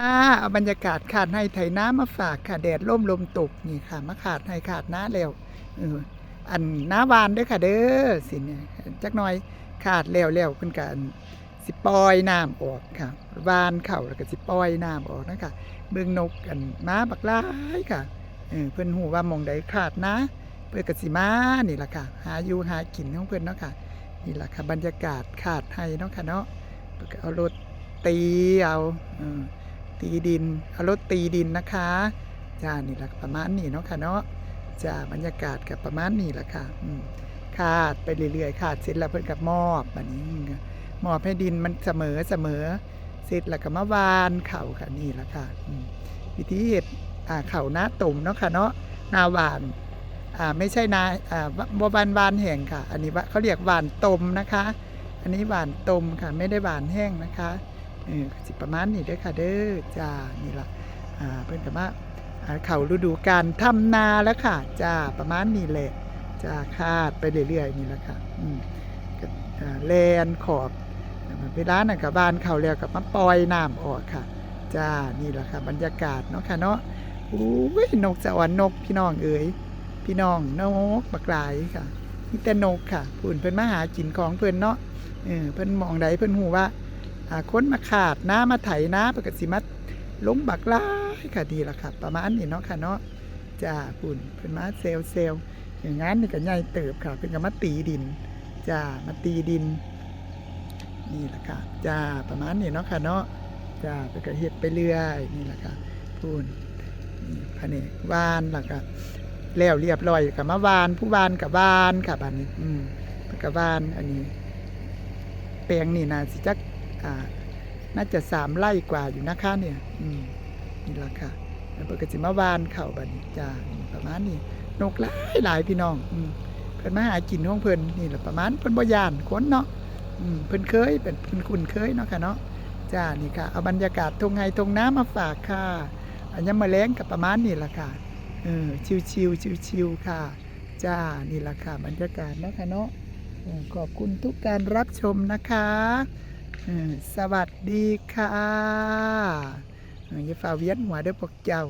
อ่าเอาบรรยากาศขาดให้ไถน้ำมาฝากค่ะแดดร่มลมตกนี่ค่ะมาขาดให้ขาดน้าแล้วเอออันน้าวานด้อค่ะเด้อสิเนี่ยจักหน่อยขาดแล้วแล้วเพิ่นกันสิปล่อยน้ำออกค่ะวานเข้าแล้วก็สิปล่อยน้ำออกนะคะเบิ่งนกกันมาบักหลายค่ะเออเพิ่นฮู้ว่าหมองใดขาดนะเพิ่นก็สิมานี่ล่ะค่ะ หาอยู่หากินของเพิ่นเนาะค่ะนี่ล่ะค่ะบรรยากาศขาดให้เนาะค่ะเนาะเพิ่นก็เอารถตีเอาเออ ตีดินเอารถตีดินนะคะจ้านี่แหละประมาณนี้เนาะค่ะเนาะจ้าบรรยากาศกับประมาณนี้แหละค่ะอืมขาดไปเรื่อยๆขาดเสร็จแล้วเพิ่นกับมอบอันนี้มอบให้ดินมันเสมอเสมอเสร็จแล้วก็มาวานเข่าค่ะนี่แหละค่ะวิธีเฮ็ดอ่าเข่าหน้าตุ่มเนาะค่ะเนาะนาหวานอ่าไม่ใช่นาอ่าบวบานวานแห้งค่ะ อันนี้ว่าเขาเรียกหวานตมนะคะ อันนี้หวานตมค่ะไม่ได้หวานแห้งนะคะ เออสิประมาณนี้เด้อค่ะเด้อจ้านี่ล่ะอ่าเพิ่นก็มาเข้าฤดูการทำนาแล้วค่ะจ้าประมาณนี้แหละจ้าคาดไปเรื่อยๆนี่แหละค่ะอืมก็แลนขอบเวลานั่นก็บานเขาแล้วก็มาปล่อยน้ำออกค่ะจ้านี่แหละค่ะ บรรยากาศเนาะค่ะเนาะอุ้ยนกสวรรค์นกพี่น้องเอ๋ยพี่น้องนกบักลายค่ะมีแต่นกค่ะพุ่นเพิ่นมาหากินของเพิ่นเนาะเออเพิ่นมองใดเพิ่นหูว่า อ่าคนมาขาดน้ามาไถน้าปกติมาลงบักหลายค่ะดีละค่ะ ประมาณนี้เนาะค่ะเนาะจ้าปุ่นเพิ่นมาเซลเซลอย่างงั้นนี่ก็ใหญ่เติบค่ะเพิ่นก็มาตีดินจ้ามาตีดิน นี่แหละค่ะจ้าประมาณนี้เนาะค่ะเนาะจ้าเพิ่นก็เฮ็ดไปเรื่อยนี่แหละค่ะปุ่นนี่พะเนกวานล้วก็แล้วเรียบร้อยก็มาวาน ผู้วานกับวานค่ะบัดนี้ อืมเพิ่นก็วานอันนี้ แปลงนี่นะสิจัก น่าจะสามไร่กว่าอยู่นะคะเนี่ยนี่ละค่ะแล้วเปิดกสิมาวานเข่าบันจ้าประมาณนี้นกหลายหลายพี่น้องอืเพิ่นมาหากินของเพิ่นนี่แหละประมาณเพิ่นบ่ยานคนเนาะเพิ่นเคยเป็นเพิ่นคุ้นเคยเนาะค่ะเนาะจ้านี่ค่ะเอาบรรยากาศทงไห้ทงน้ำมาฝากค่ะอันยามมาแล้งกับประมาณนี้ละค่ะเออชิวๆชิวๆค่ะ จ้านี่ละค่ะบรรยากาศเนาะค่ะเนาะขอบคุณทุกการรับชมนะคะ สวัสดีค่ะเอออย่าฝ่าเวียนหัวเด้อพวกเจ้า